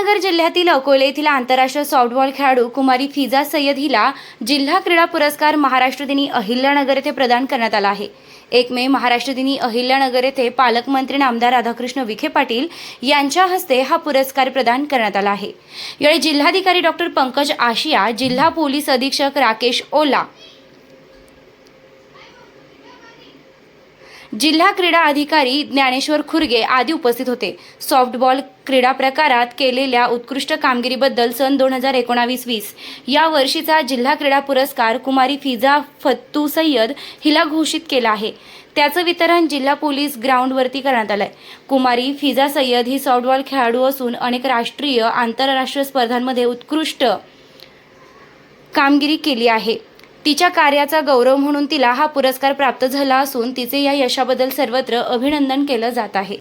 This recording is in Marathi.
अहमदनगर जिल्ह्यातील अकोले येथील आंतरराष्ट्रीय सॉफ्टबॉल खेळाडू कुमारी फिजा सय्यद हिला जिल्हा क्रीडा पुरस्कार महाराष्ट्र दिनी अहिल्यानगर येथे प्रदान करण्यात आला आहे. एक मे महाराष्ट्र दिनी अहिल्यानगर येथे पालकमंत्री नामदार राधाकृष्ण विखे पाटील यांच्या हस्ते हा पुरस्कार प्रदान करण्यात आला आहे. यावेळी जिल्हाधिकारी डॉक्टर पंकज आशिया जिल्हा पोलीस अधीक्षक राकेश ओला जिल्हा क्रीडा अधिकारी ज्ञानेश्वर खुर्गे आदी उपस्थित होते. सॉफ्टबॉल क्रीडा प्रकारात केलेल्या उत्कृष्ट कामगिरीबद्दल सन दोन हजार एकोणावीस वीस. या वर्षीचा जिल्हा क्रीडा पुरस्कार कुमारी फिजा फत्तू सय्यद हिला घोषित केला आहे. त्याचं वितरण जिल्हा पोलीस ग्राउंडवरती करण्यात आलंय. कुमारी फिजा सय्यद ही सॉफ्टबॉल खेळाडू असून अनेक राष्ट्रीय आंतरराष्ट्रीय स्पर्धांमध्ये उत्कृष्ट कामगिरी केली आहे. तिच्या कार्याचा गौरव म्हणून तिला हा पुरस्कार प्राप्त झाला असून तिचे या यशाबद्दल सर्वत्र अभिनंदन केलं जात आहे.